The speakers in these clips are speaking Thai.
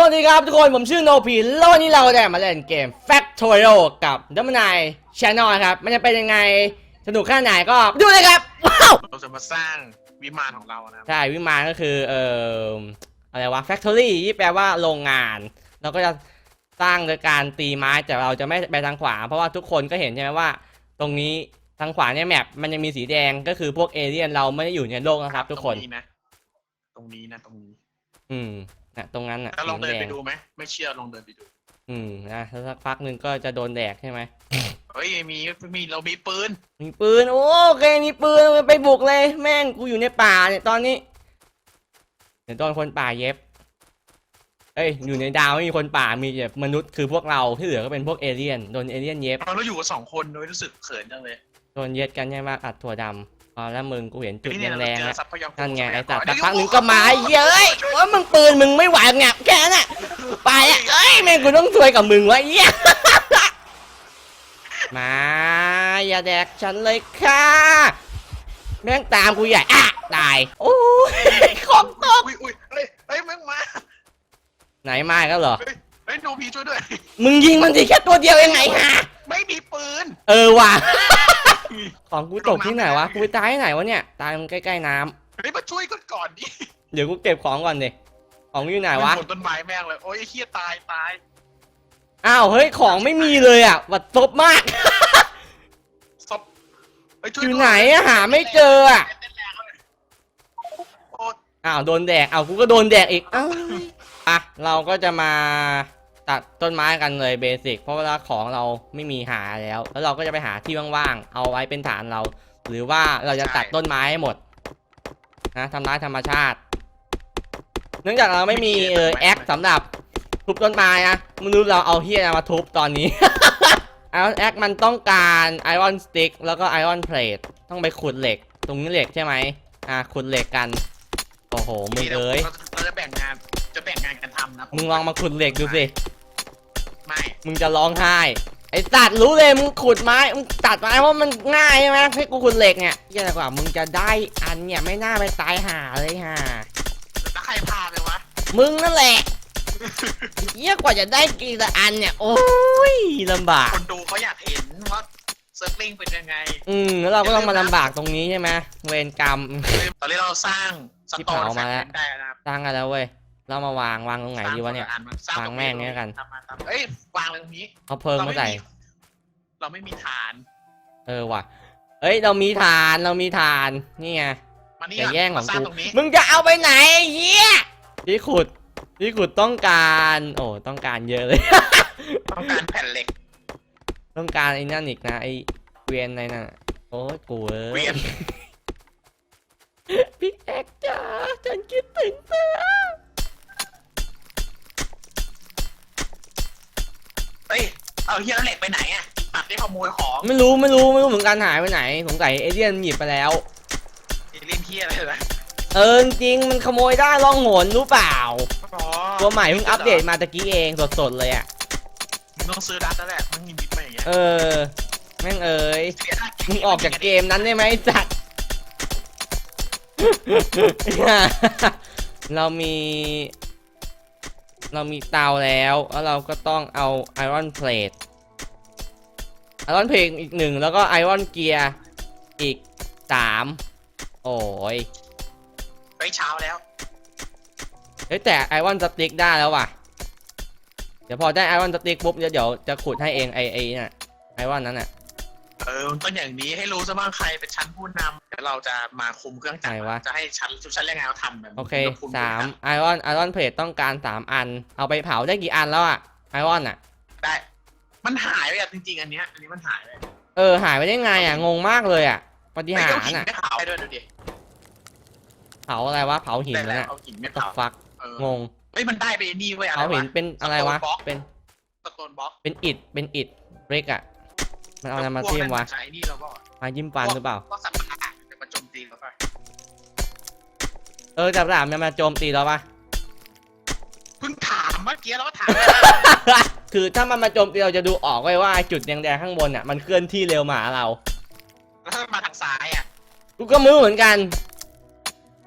สวัสดีครับทุกคนผมชื่อโนพีแล้ววันนี้เราจะมาเล่นเกม Factorio กับดัมมนายชานอลครับ มันจะเป็นยังไงสนุกแค่ไหนก็ ดูเลยครับว้าวเราจะมาสร้างวิมานของเรานะครับใช่วิมานก็คือเอ่ออะไรวะ Factory ที่แปลว่าโรงงาน เราก็จะสร้างโดยการตีไม้แต่เราจะไม่ไปทางขวา เพราะว่าทุกคนก็เห็นใช่ไหมว่า ตรงนี้ทางขวาเนี่ยแมปมันยังมีสีแดงก็คือพวกเอเลี่ยนเราไม่ได้อยู่ในโลกนะครับ ทุกคนตรงนี้นะ ตรงนี้นะตรงนี้ อืม นะตรงนั้นอะแล้วลองเดินสีไปแดูไหมไม่เชื่อลองเดินไปดู อืมนะแล้วสักพักหนึ่งก็จะโดนแดกใช่ไหมเฮ้ยมีมีเรามีปืน มีปืน โอเคมีปืนไปบุกเลย แม่งกูอยู่ในป่าเนี่ยตอนนี้เดี๋ยวโดนคนป่าเย็บเอ้ยอยู่ในดาวไม่มีคนป่ามีแต่มนุษย์คือพวกเราที่เหลือก็เป็นพวกเอเลี่ยนโดนเอเลี่ยนเย็บเราเราอยู่กันสองคนโดยรู้สึกเขินจังเลยโดนเย็ดกันใช่ไหมอัดถั่วดำ อ๋อแล้วมึงกูเห็นจุดนี่เนี่ยเราแรงๆเจอแล้วทรัพยากรนั่นไงไอ้สัตว์ทสัรักพยพักหนึ่งก็มาเย้ยว่ามึงปืนมึงไม่ไหวเนี่ยแค่นั้นน่ะไปอะเอ้ยแม่งกูต้องช่วยกับมึงวะเหี้ยมาอย่าแดกฉันเลยค่ะแม่งตามกูใหญ่อะตายโอ้ยของตกอุ้ยอุ้ยเฮ้ยเฮ้ยมึงมาไหนมาอีก็เหรอเฮ้ยเฮ้ยโนพีช่วยด้วยมึงยิงมันสิแค่ตัวเดียวยังไงฮะ ไม่มีปืน เออว่ะ ของกูตกที่ไหนวะ กูไปตายที่ไหนวะเนี่ย ตายมันใกล้ๆน้ำเฮ้ยมาช่วยกันก่อนดิเดี๋ยวกูเก็บของก่อนดิของอยู่ไหนวะผลต้นไม้แม่งเลย โอ้ยไอ้เฮียตายตายอ้าวเฮ้ยของไม่มีเลยอะวัดซบมากศพเฮ้ยช่วยอยู่ด้วยไหนอะหาไม่เจออะเต้นแรงเลยโอ้อ้าวโดนแดกอ้าวกูก็โดนแดกอีกอ้าวอะเราก็จะมา ตัดต้นไม้กันเลยเบสิกเพราะเวลาของเราไม่มีหาแล้ว แล้วเราก็จะไปหาที่ว่างๆเอาไว้เป็นฐานเรา หรือว่าเราจะตัดต้นไม้ให้หมดนะทำร้ายธรรมชาติ เนื่องจากเราไม่มีเออแอคสำหรับทุบต้นไม้นะมนุษย์เราเอาเฮียมาทุบตอนนี้ไอรอนแอคมันต้องการไอรอนสติ๊กแล้วก็ไอรอนเพลทต้องไปขุดเหล็ก ตรงนี้เหล็กใช่ไหมอะขุดเหล็กกันโอ้โหมึงเอ้ยราเราจะแบ่งงานจะแบ่งงานกันทำนะมึงลองมาขุดเหล็กดูสิ ไม่มึงจะร้องไห้ ไอ้ตัดรู้เลยมึงขุดไม้มึงตัดไม้เพราะมันง่ายใช่ไหมให้กูขุดเหล็กเนี่ยเหี้ยแต่กว่า มึงจะได้อันเนี่ยไม่น่าไปตายห่าเลยห่าแล้วใครพาไปวะ มึงนั่นแหละเยี่ยกว่าจะได้กี่ละอันเนี่ย โอ้ยลำบาก คนดูเขาอยากเห็นว่าเซิร์ฟลิงเป็นยังไง อืมแล้วเราก็ต้องมาลำบากตรงนี้ใช่ไหมเวรกรรม ตอนนี้เราสร้างสที่โตนเผามาแล้ว ได้แล้วนะครับ สร้างกันแล้วเว้ย เรามาวางวางตรงไหนดีวะเนี่ยสร้างสร้วางแม่งเนี่ยกัน ทำมาทำเอ้ยวางเลยตรงนี้เอาเพิงมาใส่เราไม่มีฐาน เออว่ะ เอ้ยเรามีฐานเรามีฐานนี่ไงมานี่อย่าก่นแย่งของมาสร้างกูตรงนี้มึงจะเอาไปไหนไอ้เฮียที่ขุดที่ขุดต้องการ โอ้ต้องการเยอะเลย ต้องการแผ่นเหล็ก ต้องการไอ้นั่นอีกนะไอ้เวียนอะไรน่ะโอ้ยกูเอ้ยเวียนพี่แอกจ๋าฉันคิดถึงเธอ เฮ้ย เอาเฮียแล้วเหล็กไปไหนอะตัดได้ขโมยของไม่รู้ไม่รู้ไม่รู้เหมือนกันหายไปไหนสงสัยเอเลี่ยนหยิบไปแล้วเอเลี่ยนเฮียอะไรเลยเออจริงๆมันขโมยได้ล่องหนรู้เปล่า อ๋อตัวใหม่เพิ่งอัปเดตมาตะกี้เองสดๆเลยอะ มึงต้องซื้อดัตแล้วแหละมึงยิงบิดมาอย่างเงี้ยเออ แม่งเอ้ยเสียดายมึงออกจากเกมนั้นได้ไหมไอ้สัตว์ เรามี เรามีเตาแล้ว แล้วเราก็ต้องเอาไอรอนเพลทไอรอนเพลทอีกหนึ่งแล้วก็ไอรอนเกียร์อีกสามโอ้ยไปเช้าแล้ว เฮ้ยแต่ไอรอนสติ๊กได้แล้วว่ะ เดี๋ยวพอได้ไอรอนสติ๊กปุ๊บเดี๋ยวเดี๋ยวจะขุดให้เองไอไอน่ะไอรอนนั้นน่ะ เออมันต้องอย่างนี้ให้รู้ซะบ้างใครเป็นชั้นผู้นำเดี๋ยวเราจะมาคุมเครื่องจักไหนรวะจะให้ชั้นชั้นแรงงานเขาทำแบบโอเคราคุมสามเครื่องจักรไอรอนไอรอนเพลทต้องการสามอัน เอาไปเผาได้กี่อันแล้วอะไอรอนอะได้ มันหายไปอะจริงๆ อันเนี้ย อันนี้มันหายไปเออหายไปได้ไงอะงงมากเลยอะปฏิหารเอหินอะไม่เผาได้ด้วยดูดิเผาอะไรวะเผาหินได้นั่นแล้วอะเอาหินไม่ตกเผาฟักเอองงเฮ้ยมันได้ไปนี่เว้ยอะไรเผาหิวะ นเป็นอะไรวะ Stone block เป็น สโตนบล็อกเป็นอิฐเป็นอิฐเบรกอะ มันเอาอะไรมาจิ้มวะ ใช้นี่เราก็มาจิ้มฟันหรือเปล่า ก็สัตว์ประหลาดจะมาโจมตีเราไปเออแต่ประหลาดมันมาโจมตีเราปะ เพิ่งถามเมื่อกี้เราก็ถามคือถ้ามันมาโจมตีเราจะดูออกไว้ว่าไอ้จุดแดงๆข้างบนอะมันเคลื่อนที่เร็วมาหาเรา แล้วถ้ามาทางซ้ายอะกูก็ไม่รู้เหมือนกัน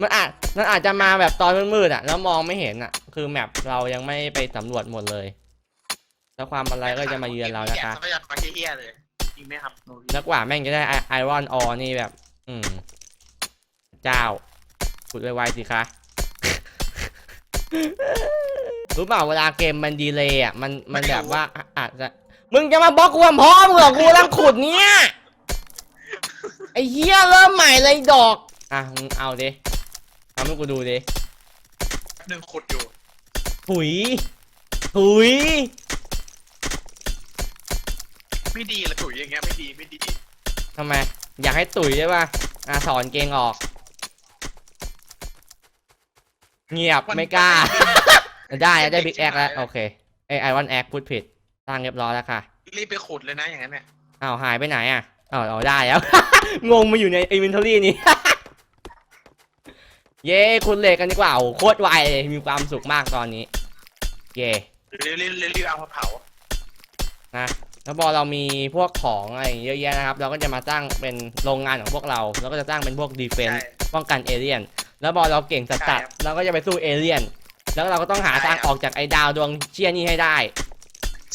มันอาจมันอาจจะมาแบบตอนมืดๆอะแล้วมองไม่เห็นอะคือแมปเรายังไม่ไปสำรวจหมดเลย แล้วความอะไรก็จะมาเยือนเรานะคะ ทรัพยากรเฮี้ยๆเลยจ ริงไหมครับโนบิแล้วกว่าแม่งจะได้ไอรอนออนี่แบบ อืม เจ้าขุดไวๆสิคะรู้เปล่าเวลาเกมมันดีเลยอะมันมันแบบว่าอะอาจจะมึงจะมาบล็อกความพร้อมเหรอกูกำลังขุดเนี้ยไอ้เหี้ยเริ่มใหม่เลยดอก อะมึงเอาดิทำให้กูดูดิแป๊บนึงขุดอยู่ถุยถุย ไม่ดีละถุยอย่างเงี้ยไม่ดีไม่ดีทำไม อยากให้ตุ๋ยใช่ป่ะอะสอนเกงออก เงียบไม่กล้า ได้อะได้บิ๊กแอคแล้ว โอเคไอไอวันแอคพูดผิดสร้างเรียบร้อยแล้วค่ะ รีบไปขุดเลยนะอย่างนั้นเนี่ยอ้าวหายไปไหนอะอ้าวเอาได้แล้ว งงมาอยู่ในอินเวนทอรี่นี้ เย้คุณเหล็กกันดีกว่าโอ้โหโคตรไวเลยมีความสุขมากตอนนี้ เย้รีบรีบรีบรีบเอามาเผานะ แล้วพอเรามีพวกของอะไรเยอะแยะนะครับ เราก็จะมาสร้างเป็นโรงงานของพวกเรา แล้วก็จะสร้างเป็นพวกดีเฟนใช่ป้องกันเอเลี่ยน แล้วพอเราเก่งสัใช่สครับๆเราก็จะไปสู้เอเลี่ยน แล้วเราก็ต้องหาใช่ทางครับออกจากไอ้ดาวดวงเชี่ยนี่ให้ได้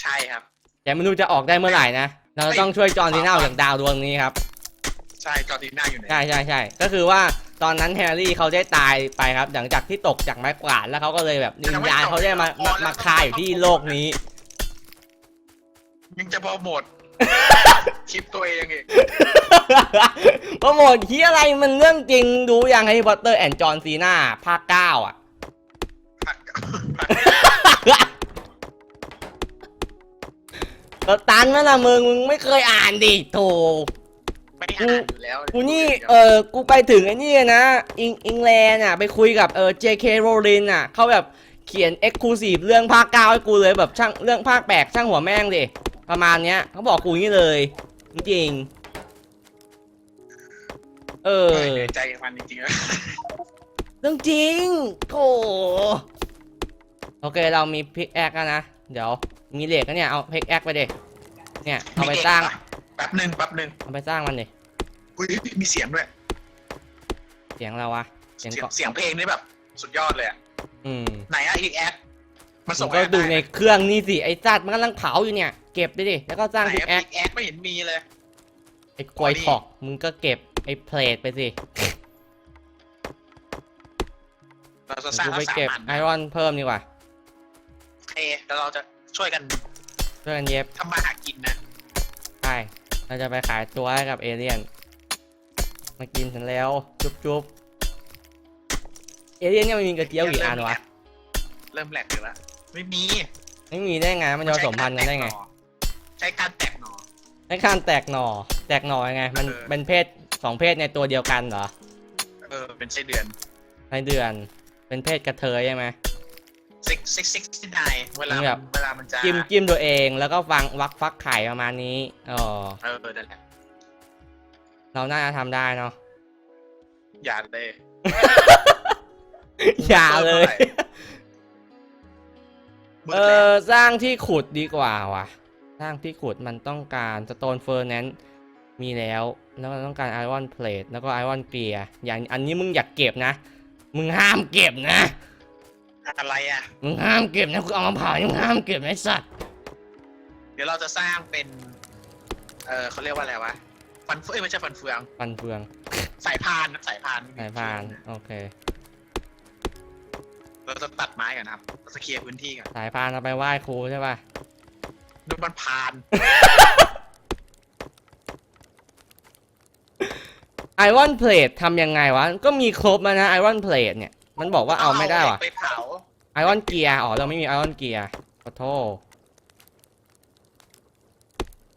ใช่ครับ แต่ไม่รู้จะออกได้เมื่อไหร่นะ เราต้องช่วยจอร์นซีน่าออกจากดาวดวงนี้ครับ ใช่ จอร์ดิน่าอยู่ไหน ใช่ใช่ใช่ ก็คือว่าตอนนั้นแฮร์รี่เขาได้ตายไปครับ หลังจากที่ตกจากไม้กวาดแล้วเขาก็เลยแบบวิญญาณเขาได้มามามาคาอยู่ที่โลกนี้ ยังจะโปรโมทคลิปตัวเองอีกโปรโมทที่อะไรมันเรื่องจริงดูอย่างแฮร์รี่พอตเตอร์แอนด์จอห์นซีนาภาคเก้าอะผักเออตันนั่นละมึงมึงไม่เคยอ่านดิโถ ไม่อ่านอยู่แล้วกูนี่เออกูไปถึงไอ้นี่นะอิงอิงแลนด์อะ ไปคุยกับเออ JK Rowling อะเขาแบบเขียน Exclusive เรื่องภาคเก้าให้กูเลยแบบช่างเรื่องภาคแปลกช่างหัวแม่งดิ ประมาณเนี้ยเขาบอกกูอย่างนี้เลย จริงๆเออเหนื่อยใจกับมันจริงๆแล้วเรื่องจริงโถโอเคเรามีพิกแอคนะ เดี๋ยวมีเหล็กนะเนี่ยเอาพิกแอคไปดิเนี่ยเอาไปสร้างแป๊บหนึ่งแป๊บหนึ่งเอาไปสร้างมันดิอุ้ยมีเสียงด้วยเสียงเราวะเสียงเสียงเกาะเสียงเพลงนี่แบบ สุดยอดเลยอะอืมไหนอะอีกแอคมันผส่งมก็ให้ดูได้ในเครื่องนี่สิไอ้จัดมันกำลังเผาอยู่เนี่ย เก็บไปดิ แล้วก็สร้างไหนพิกแออะคอีกแอคไม่เห็นมีเลย ไอ้กลวยถอก มึงก็เก็บไอ้เพลทไปสิ เราจะสร้างกูทั้ไปงสามเก็บอันไอรอนเพิ่มดีกว่าโอเคแล้วเราจะช่วยกัน ช่วยกันเย็บทำมาหากินนะ ใช่ เราจะไปขายตัวให้กับเอเลี่ยน มากินฉันแล้ว จุ๊บจุ๊บเอเลี่ยนเนี่ยมันมีกระเจียวกี่อันวะ เริ่มแหลกเลยละไม่มี ไม่มีได้ไง มันจะผสมพันธุ์กันได้ไง ใช้การแตกหน่อในการแตกหน่อ แตกหน่อยังไง มันเออ เป็นเพศสองเพศในตัวเดียวกันเหรอเออ เป็นไส้เดือนในเดือน เป็นเพศกระเทยใช่ไหม ซิกซิกซิกซินายเวลาแบบ เวลามันจะจิ้มจิ้มตัวเองแล้วก็ฟังวักฟักไข่ประมาณนี้อ๋อเออนั่นแหละเราน่าจะทำได้เนาะ อย่าเลย อย่าเลยมืเอดแล้วอสร้างที่ขุดดีกว่าว่ะส ร้างที่ขุดมันต้องการสโตนเฟอร์นั้นมีแล้ว แล้วก็ต้องการไอรอนเพลทแล้วก็ไอรอนเกียร์อย่างอันนี้มึงอยากเก็บนะ มึงห้ามเก็บนะ อะไรอะ มึงห้ามเก็บนะกูเอามาเผามึงห้ามเก็บนะไอ้สัตว์เดี๋ยวเราจะสร้างเป็น เออเขาเรียกว่าอะไรวะ ฟันเฟืองเอ้ยไม่ใช่ฟันเฟือง ฟันเฟืองสายพานสายพานสายพานโอเค เราจะตัดไม้กันนะครับเราจะเคลียร์พื้นที่กันสายพานเอาไปไหว้ครูใช่ป่ะ ดูมันพาน ไอรอนเพลททำยังไงวะ ก็มีครบแล้วนะไอรอนเพลทเนี่ย มันบอกว่าเอาไม่ได้เหว่ะล็กไปเผาไอรอนเกียร์อ๋อเราไม่มีไอรอนเกียร์ขอโทษ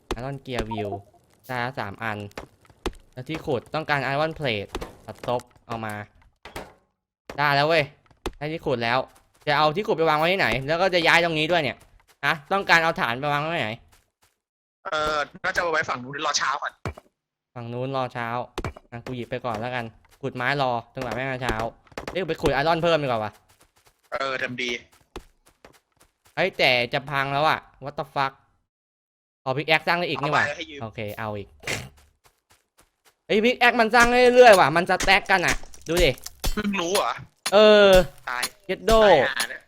ไอรอนเกียร์วิวได้ละสามอัน แล้วที่ขุดต้องการไอรอนเพลทตัดซบเอามา ได้แล้วเว้ยได้ที่ขุดแล้ว จะเอาที่ขุดไปวางไว้ที่ไหน แล้วก็จะย้ายตรงนี้ด้วยเนี่ย อะต้องการเอาฐานไปวางไว้ไหนเออน่าจะเอาไว้ฝั่งนู้นรอเช้าก่อนฝั่งนู้นรอเช้าอะกูหยิบไปก่อนแล้วกันขุดไม้รอจนกว่าแม่งจะเช้าเอ้ยไปขุดไอรอนเพิ่มดีกว่าวะเออทำดีเฮ้ยแต่จะพังแล้วอะ what the fuck ขอพิกแอคสร้างได้อีกเอานี่หไปว่าให้ยืมโอเคเอาอีกไอ้พิกแอคมันสร้างได้เรื่อยๆว่ะมันจะแต็กกันอะดูดิเพิ่งรู้เหรอเออตายเกดโดตายหาเนี่ย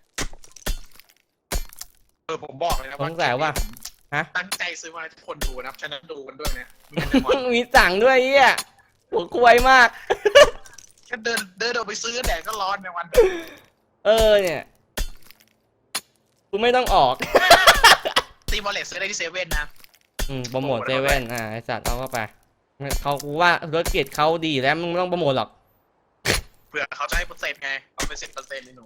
อผมบอกเลยนะสงสัยว่า ฮะ ตั้งใจซื้อมาให้ทุกคนดูนะครับฉะนั้นดูกันด้วยนะไม่งั้นจะงอน มีสั่งด้วยเฮียหัวควายมากแค่เดินเดินออกไปซื้อแดดก็ร้อนในวันเออเนี่ย กูไม่ต้องออก ตีบอลเลตซื้อได้ที่เซเว่นนะอืมโปรโมทเซเว่นอ่าไอสัตว์เอาเข้าไปเขากูว่าธุรกิจเขาดีแล้วมึงไม่ต้องโปรโมทหรอกเผื่อเขาจะให้เปอร์เซ็นต์ไงเอาไปสิบเปอร์เซ็นต์นี่หนู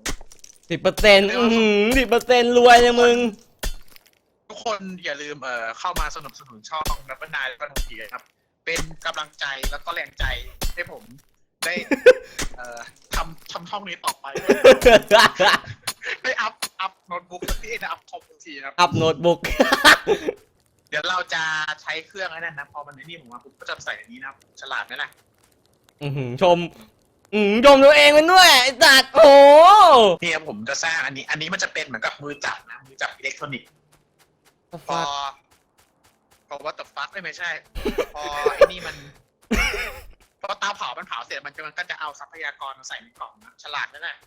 สิบเปอร์เซ็นต์อืมสิบเปอร์เซ็นต์รวยเลยมึง ทุกคนอย่าลืมเอ่อเข้ามาสนับสนุนช่องนับนายแล้วก็ทันทีครับ เป็นกำลังใจแล้วก็แรงใจให้ผมได้ เอ่อทำทำช่องนี้ต่อไปได้อัพอัพโน้ตบุ๊กที่ได้อัพคอมพิวเตอร์ครับ อัพโน้ตบุ๊ก เดี๋ยวเราจะใช้เครื่องไอ้นั่นนะพอมันไอ้นี่ผมว่าผมก็จะใส่อันนี้นะครับฉลาดไหมล่ะอื้อหือชม อืมชมตัวเองมันด้วยไอ้สัตว์โอ้โหเนี่ยผมจะสร้างอันนี้ อันนี้มันจะเป็นเหมือนกับมือจับนะมือจับอิเล็กทรอนิกส์พอพอว่าตฟักไม่ใช่ พอไอ้นี่มันพอเตาเผามันเผาเสร็จมันจะมันก็จะเอาทรัพยากรมาใส่ในกล่องนะฉลาดนั่นแหละ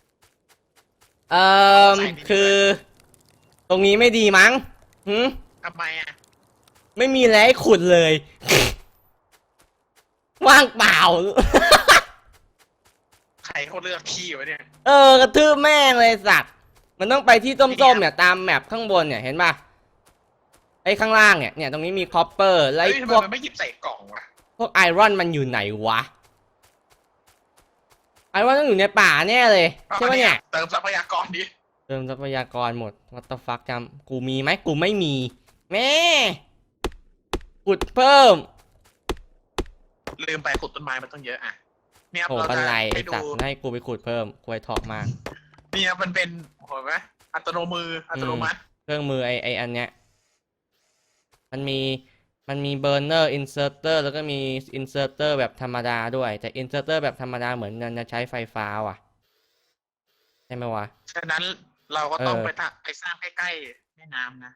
เอ่อคือ ตรงนี้ไม่ดีมั้งหืมทำไมอะไม่มีอะไรให้ขุดเลย ว่างเปล่าใคร เขาเลือกที่วะเนี่ย เออกระทืบแม่งเลยสัตว์มันต้องไปที่ส้มๆเนี่ยตามแมปข้างบนเนี่ยเห็นป่ะไอ้ข้างล่างเนี่ยเนี่ยตรงนี้มีคอปเปอร์แล้วเฮ้ยไอ้ทำพไมวกมันไม่หยิบใส่กล่องวะพวกไอรอนมันอยู่ไหนวะไอรอนต้องอยู่ในป่าแน่เลยใช่ปะเนี่ย เติมทรัพยากรดิเติมทรัพยากรหมดวัตฟักจำกูมีไหมกูไม่มี แม่ขุดเพิ่ม ลืมไปขุดต้นไม้มันต้องเยอะอะ เนี่ยครับโอ้เราปันจะไรไอให้ดูสัตว์ให้กูไปขุดเพิ่มควยถอกมาก เนี่ยมันเป็นโหไหมอัตโนมืออัตโนมัติ เครื่องมือไอไออันเนี้ย มันมีมันมีเบอร์เนอร์อินเซอร์เตอร์แล้วก็มีอินเซอร์เตอร์แบบธรรมดาด้วย แต่อินเซอร์เตอร์แบบธรรมดาเหมือนมันจะใช้ไฟฟ้าว่ะ ใช่ไหมวะ ฉะนั้นเราก็ต้องเออ ไปทำไปสร้างใกล้ๆแม่น้ำนะ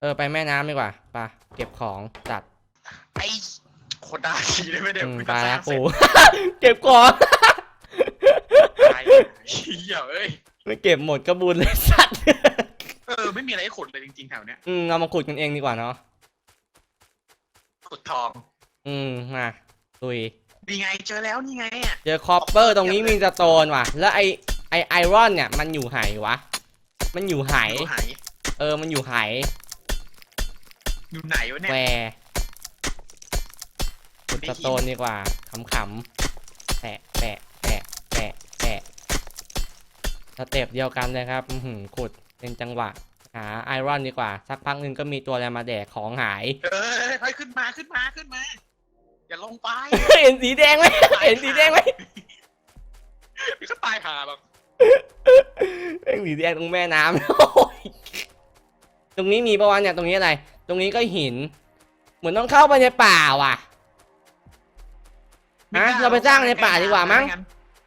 เออ ไปแม่น้ำดีกว่าไปะเก็บของตัด ไอ้ โคตรด่าทีได้ไหมเดี๋ยวอืมมึงไปจะสร้าแล้งวเสร็กูจเก็บของตายเหี้ยเอ้ยไม่เก็บหมดกระบุญเลยสัตว์เออไม่มีอะไรให้ขุดเลยจริงๆแถวเนี้ยอืมเรามาขุดกันเองดีกว่าเนาะขุดทอง อืมมาตุยนี่ไงเจอแล้วนี่ไงอะเจอคอปเปอร์ตรงนี้มีสโตนว่ะ แล้วไอไอไอรอนเนี่ยมันอยู่ไหวะ มันอยู่ไหอยู่ไหนเออมันอยู่ไหอยู่ไหนวะเนี่ยแวร์ขุด สโตนดีกว่าขำๆแปะแปะแปะแปะแปะสเต็ปเดียวกันเลยครับอื้อหือขุดเป็นจังหวะ หาไอรอนดีกว่า สักพักหนึ่งก็มีตัวอะไรมาแดกของหาย เออเฮ้ยขึ้นมาขึ้นมาขึ้นมา อย่าลงไปเห็นสีแดงไหมเห็นสีแดงไหมพี่ก็ตายหาแบบเป็นสีแดงตรงแม่น้ำโอ้ยตรงนี้มีประวันเนี่ยตรงนี้อะไร ตรงนี้ก็หิน เหมือนต้องเข้าไปในป่าว่ะ ฮะเราไปสร้างในป่าดีกว่ามั้ง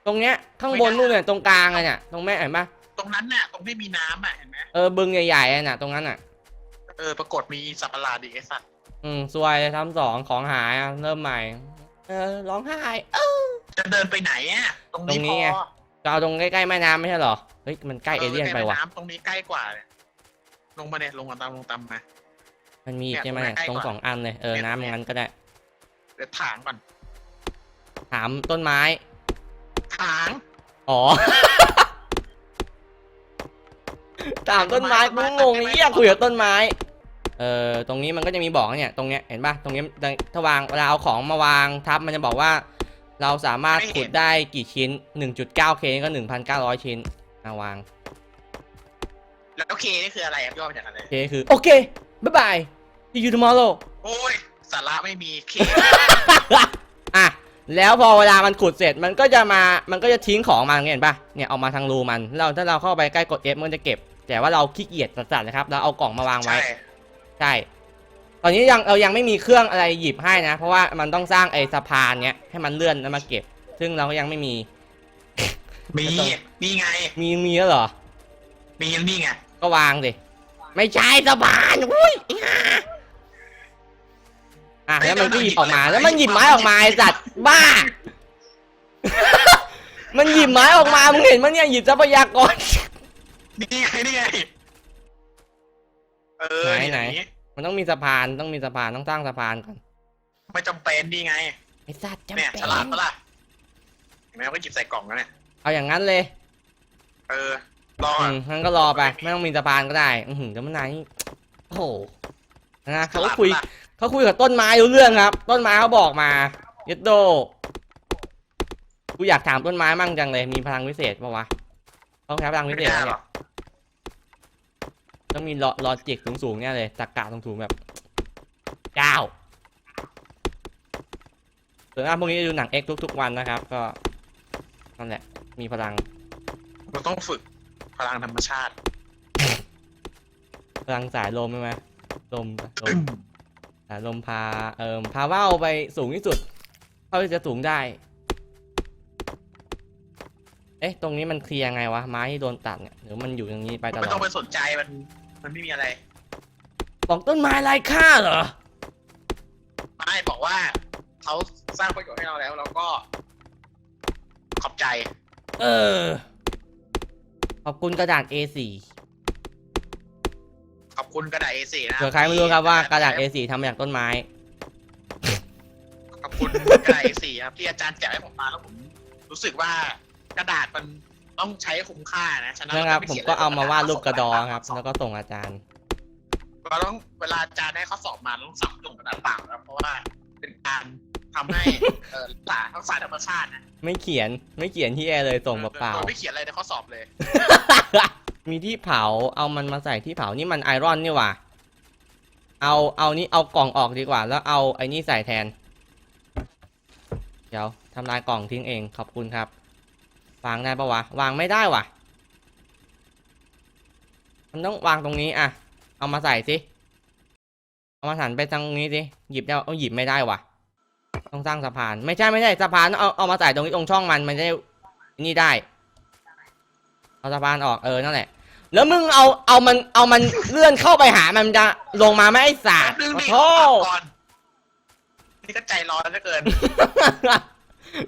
ตรงเนี้ยข้างบนนู่นเนี่ยตรงกลางอะเนี่ยตรงแม่เห็นปะตรงนั้นน่ะตรงที่มีน้ำอะเห็นไหมเออบึงใหญ่ๆอะน่ะตรงนั้นอะเออปรากฏมีสัตว์ประหลาดอีกไอ้สัตว์อืมซวยทำสองของหายอะเริ่มใหม่ เออร้องไห้เออจะเดินไปไหนอะตรงนี้ตรงนี้พอไงจะเอาตรงใกล้ๆแม่น้ำไม่ใช่เหรอเฮ้ยมันใกล้เอเลี่ยนไปว่ะใกล้แม่น้ำตรงนี้ใกล้กว่าเนี่ยลงมาเนี่ยลงมาตามลงตามมามันมีอีกใช่ไหมเนี่ยใกล้ตรงกว่าสองอันเลยเออเนี่ยน้ำอย่างนั้นก็ได้เดี๋ยวถางก่อน ถามต้นไม้ถางอ๋อ ถามต้นไม้กูงงไอ้เหี้ยคุยกับต้นไม้ เอ่อ ตรงนี้มันก็จะมีบอกเนี่ย ตรงเนี้ย เห็นป่ะ ตรงนี้ถ้าวางเวลาเอาของมาวางทับมันจะบอกว่า เราสามารถขุดได้กี่ชิ้น 1.9K ก็ 1,900 ชิ้นมาวาง แล้วเคนี่คืออะไรครับย่อมาจากอะไร K คือ โอเค บ๊ายบาย see you tomorrow โอ้ยสาระไม่มีเคอะ แล้วพอเวลามันขุดเสร็จมันก็จะมา มันก็จะทิ้งของมาเห็นป่ะเนี่ยออกมาทางรูมัน เราถ้าเราเข้าไปใกล้กด F มันจะเก็บ แต่ว่าเราขี้เกียจจัดๆนะครับ เราเอากล่องมาวางไว้ใช่ใช่ ตอนนี้ยังเรายังไม่มีเครื่องอะไรหยิบให้นะ เพราะว่ามันต้องสร้างไอ้สะพานเนี้ยให้มันเลื่อนแล้วมาเก็บ ซึ่งเราก็ยังไม่มี มีนี่ไง มีมีแล้วเหรอ มีนี่ไง ก็วางสิ ไม่ใช่สะพาน อุ้ย อะแล้วมันก็หยิบออกมา แล้วมันหยิบไม้ออกมาไอ้สัตว์บ้า มันหยิบไม้ออกมา มึงเห็นมั้ยเนี่ยหยิบทรัพยากร นี่ไงนี่ไงออไหนไหน อย่างนี้มันต้องมีสะพานต้องมีสะพานต้องสร้างสะพานก่อนไม่จำเป็นดีไง ไอ้สัตว์จำเนี่ยเป็นฉลาดปะล่ะเห็นไหมว่าหยิบใส่กล่องแล้วเนี่ย เอาอย่างนั้นเลยเออรออืก่อนมงั้นก็รอไปไม่ต้องมีสะพานก็ได้ อือหือเดี๋ยวมันนายโอ้โหนะฉเขาลาก็ดคุยปะล่ะ เขาคุยกับต้นไม้รู้เรื่องครับ ต้นไม้เขาบอกมาเยดโดกูอยากถามต้นไม้มั่งจังเลย มีพลังวิเศษปะวะต้องใช้พลังวิไม่เศษได้วะหรเนี่อยกต้องมีลอลอจิกสูงๆเนี่ยเลยตรรกะสูงๆแบบเก้าส่วนมากพวกนี้จะดูหนังเอ็กทุกๆวันนะครับ ก็นั่นแหละ มีพลังเราต้องฝึกพลังธรรมชาติ พลังสายลมใช่ไหมลมลมสาย ลมพาเอ่มพาว่าวไปสูงที่สุด เท่าที่จะสูงได้ เอ๊ะ ตรงนี้มันเคลียร์ไงวะ ไม้ที่โดนตัดเนี่ยหรือมันอยู่อย่างนี้ไปตลไม่อต้องดไปสนใจมันมันไม่มีอะไร บอกต้นไม้ไร้ค่าเหรอ ไม่บอกว่าเขาสร้างประโยชน์ให้เราแล้วเราก็ขอบใจ เออ ขอบคุณกระดาษ A4 ขอบ คุณกระดาษ A4 นะเผื่อใครไม่รู้ครับว่ากระดาษ A4 ทำมาจากต้นไม้ ขอบคุณกระดาษ A4 ครับที่อาจารย์แจกให้ผมมาแล้วผม รู้สึกว่ากระดาษมันต้องใช้คุ้มค่านะฉะนั้นนะครับเาผมไขียนก็เอามาวาดรูปกระดอส่งครับส่งแล้วก็ส่งอาจารย์ เราต้องเวลาอาจารย์ได้ข้อสอบมาเราต้องสับลงกระดาษเปล่านะเพราะว่าเป็นการทำให้เออรักษาทักษะธรรมชาตินะไม่เขียนไม่เขียนที่แอร์เลยส่งเปล่าโดยไม่เขียนอะไรในข้อสอบเลย ๆ มีที่เผาเอามันมาใส่ที่เผานี่มันไอรอนนี่หว่า เอาเอานี่เอากล่องออกดีกว่า แล้วเอาไอ้นี่ใส่แทน เดี๋ยวทำลายกล่องทิ้งเองขอบคุณครับวางได้ปะวะวางไม่ได้ว่ะ มันต้องวางตรงนี้อะเอามาใส่สิเอามาหันไปทางนี้สิหยิบได้เอาหยิบไม่ได้ว่ะ ต้องสร้างสะพาน ไม่ใช่ไม่ใช่สะพานเอาเอามาใส่ตรงนี้ตรงช่องมันมันจะนี่ได้เอาสะพานออกเออนั่นแหละ แล้วมึงเอาเอามันเอามันเลื่อนเข้าไปหามันจะลงมาไหมไอ้สาแป๊ดบนึงดิโอ้ปรับโหก่อนนี่ก็ใจร้อนเหลือเกิน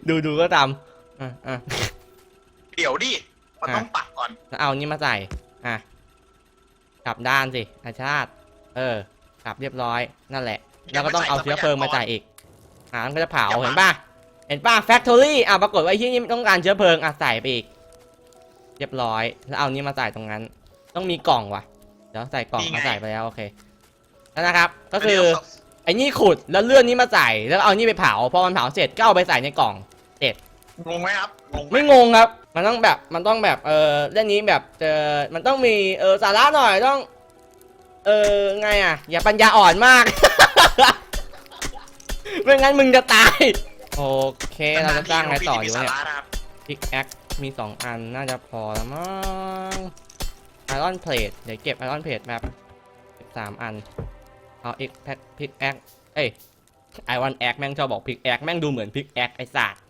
ดูดูก็ทำอะอะเดี๋ยวดิมันอะต้องปรับก่อนแล้วเอานี่มาใส่อะกลับด้านสิอาชาติ เออกลับเรียบร้อยนั่นแหละ แล้วก็ต้องเอาเชื้อเพลิงมาใส่อีกอะมันก็จะเผาเห็นป่ะเห็นป่ะแฟคทอรี่อะปรากฏว่าไอ้ที่นี่ต้องการเชื้อเพลิงอะใส่ไปอีกเรียบร้อย แล้วเอานี่มาใส่ตรงนั้น ต้องมีกล่องว่ะ เดี๋ยวใส่กล่องเอาใส่ไปแล้วโอเคแล้วนะครับ ก็คือไอ้นี่ขุดแล้วเลื่อนนี้มาใส่แล้วเอานี่ไปเผาพอมันเผาเสร็จก็เอาไปใส่ในกล่อง งงไหมครับงงไหมไม่งงครับ มันต้องแบบมันต้องแบบเออเรื่องนี้แบบเออมันต้องมีเออสาระหน่อยต้อง เออไงอะ อย่าปัญญาอ่อนมาก ไม่งั้นมึงจะตาย โอเคเราจะสร้างอะไรต่ออยู่สาเนี่ยระนะครับพิกแอค มีสองอันน่าจะพอแล้วมั้ง ไอรอนเพลทเดี๋ยวเก็บไอรอนเพลทแบบสามอัน เอาอีกแพ็คพิกแอคเอ้ยไอรอนแอคแม่งชอบบอกพิกแอคแม่งดูเหมือนพิกแอคไอสัตว์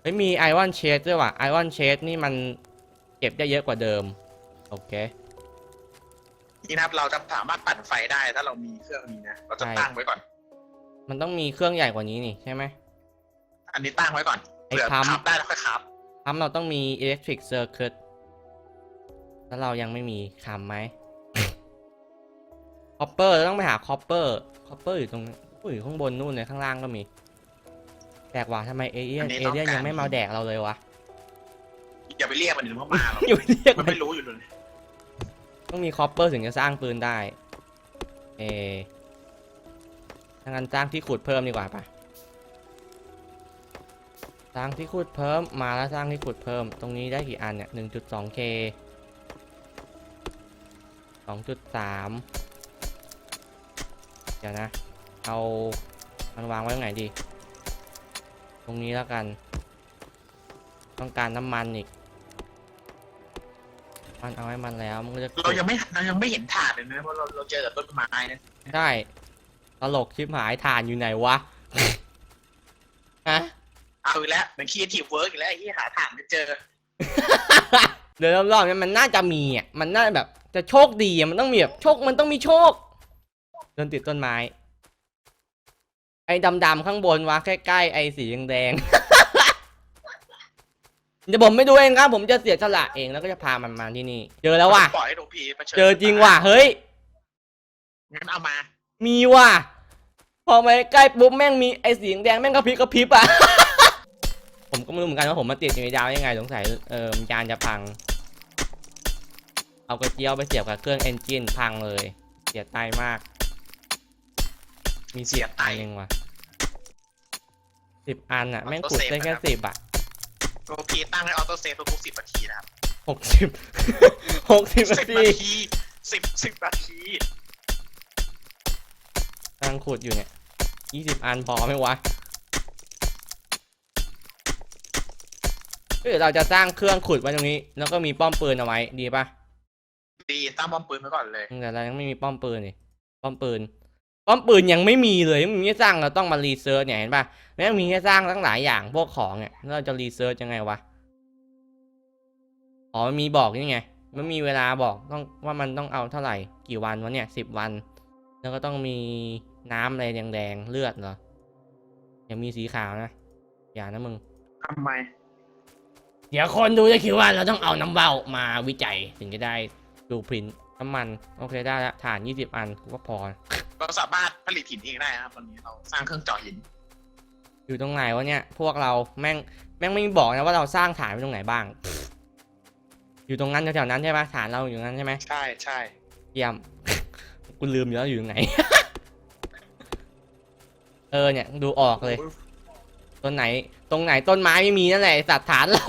เฮ้ยมีไอรอนเชดด้วยว่ะไอรอนเชดนี่มันเก็บได้เยอะกว่าเดิม โอเคนี่นะครับเราจะสามารถปั่นไฟได้ถ้าเรามีเครื่องนี้นะเราจะใช่ตั้งไว้ก่อน มันต้องมีเครื่องใหญ่กว่านี้นี่ใช่ไหมอันนี้ตั้งไว้ก่อนไอ้เผื่อปั๊มขับได้แล้วค่อยขับทำเราต้องมี electric circuit แล้วเรายังไม่มีคำไหม copper เราต้องไปหา copper copper อยู่ตรงอุ้ยอยู่ข้างบนนู่นเลยข้างล่างก็มีแปลกว่ะทำไมเอเลี่ยนอันนี้เอต้องเลี่ยนการยังไม่มาแดกเราเลยวะอย่าไปเรียกมันเดี๋ยวมันมาหรอกอยู่เรียกมันมันไม่รู้อยู่เลยต้องมี copper ถึงจะสร้างปืนได้ เอถ้างั้นสร้างที่ขุดเพิ่มดีกว่าปะสร้างที่ขุดเพิ่มมาแล้วสร้างที่ขุดเพิ่ม ตรงนี้ได้กี่อันเนี่ย 1.2k 2.3เดี๋ยวนะ เอามันวางไว้ตรงไหนดี ตรงนี้แล้วกัน ต้องการน้ำมันอีก มันเอาให้มันแล้ว มันก็จะเรายังไม่เรายังไม่เห็นถาดเลยนะเพราะเราเราเจอแต่ต้นไม้นะได้ตลกชิบหายฐานอยู่ไหนวะ ฮะ เอาอีกแล้วเหมือนคีเอทีฟเวิร์กอีกแล้วไอ้ที่หาถาดไม่เจอ เดินรอบๆเนี่ยมันน่าจะมีอะ มันน่าแบบ จะโชคดีอะมันต้องมีแบบโชคมันต้องมีโชค เดินติดต้นไม้ ไอ้ดำๆข้างบนวะใกล้ๆไอ้สีแดงเดี๋ยวผมไม่ดูเองครับ ผมจะเสียสละเองแล้วก็จะพามันมาที่นี่ เจอแล้วว่ะ ปล่อยให้ดูพีมาเชิญเจอจริงว่ะ เฮ้ย งั้นเอามามีว่ะ พอมาใกล้ปุ๊บแม่งมีไอ้สีแดงแม่งกระพริบกระพริบอะ ผมก็ไม่รู้เหมือนกันว่าผมมาติดอยู่ในดาวยังไงสงสัยเออยานจะพัง เอากระเจียวไปเสียบกับเครื่องเอนจินพังเลย เสียใจมาก มีสิบอันเองว่ะสิบอันอะ แม่งขุดได้แค่สิบอะดูพีตั้งให้ออโต้เซฟทุกๆสิบนาทีนะครับหกสิบหกสิบนาสิบทีนาทีสิบสิบนาทีกำลังขุดอยู่เนี่ยยี่สิบอันพอไหมวะเอ้ยเราจะสร้างเครื่องขุดไว้ตรงนี้ แล้วก็มีป้อมปืนเอาไว้ดีปะ ดีตั้งบอมปืนไว้ก่อนเลยแต่เรายังไม่มีป้อมปืนนี่ป้อมปืน ป้อมปืนยังไม่มีเลยมันมีแค่สร้างเราต้องมารีเซิร์ชเนี่ยเห็นปะแม่งมีแค่สร้างตั้งหลายอย่างพวกของเนี่ยแล้วเราจะรีเซิร์ชยังไงวะอ๋อมันมีบอกนี่ไงมันมีเวลาบอกต้องว่ามันต้องเอาเท่าไหร่กี่วันวะเนี่ยสิบวัน แล้วก็ต้องมีน้ำอะไรแดงๆเลือดเหรออย่ามีสีขาวนะอย่านะมึงทำไม เดี๋ยวคนดูจะคิดว่าเราต้องเอาน้ำเบามาวิจัยถึงจะได้ ดูพรินน้ำมัน โอเคได้ละฐาน 20 อันกูก็พอ เราสามารถผลิตหินเองได้นะครับ ตอนนี้เราสร้างเครื่องเจาะหิน อยู่ตรงไหนวะเนี่ย พวกเราแม่งแม่งไม่บอกนะว่าเราสร้างฐานไว้ตรงไหนบ้าง อยู่ตรงนั้นแถวๆนั้นใช่ไหมฐานเราอยู่ตรงนั้นใช่ไหมใช่ใช่เยี่ยม กูลืมอยู่แล้วอยู่ตรงไหน เออเนี่ยดูออกเลย ต้นไหน ตรงไหนต้นไม้ไม่มีนั่นแหละไอ้สัตว์ฐานเรา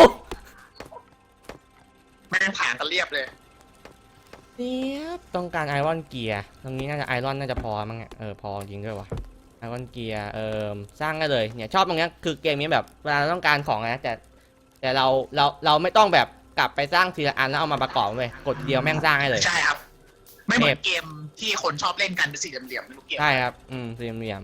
แม่งผ่านกันเรียบเลย เนียบต้องการไอรอนเกียร์ตรงนี้น่าจะไอรอนน่าจะพอมั้งเนี่ยเออพอจริงด้วยวะไอรอนเกียร์เออสร้างได้เลยเนี่ยชอบตรงเนี้ยคือเกมนี้แบบเวลาเราต้องการของนะแต่แต่เราเราเราไม่ต้องแบบกลับไปสร้างทีละอันแล้วเอามาประกอบเลยกดทีเดียวแม่งสร้างให้เลยใช่ครับ ไม่เหมือนเกมที่คนชอบเล่นกันเป็นสี่เหลี่ยมๆไม่รู้เกมใช่ครับอืมสี่เหลี่ยม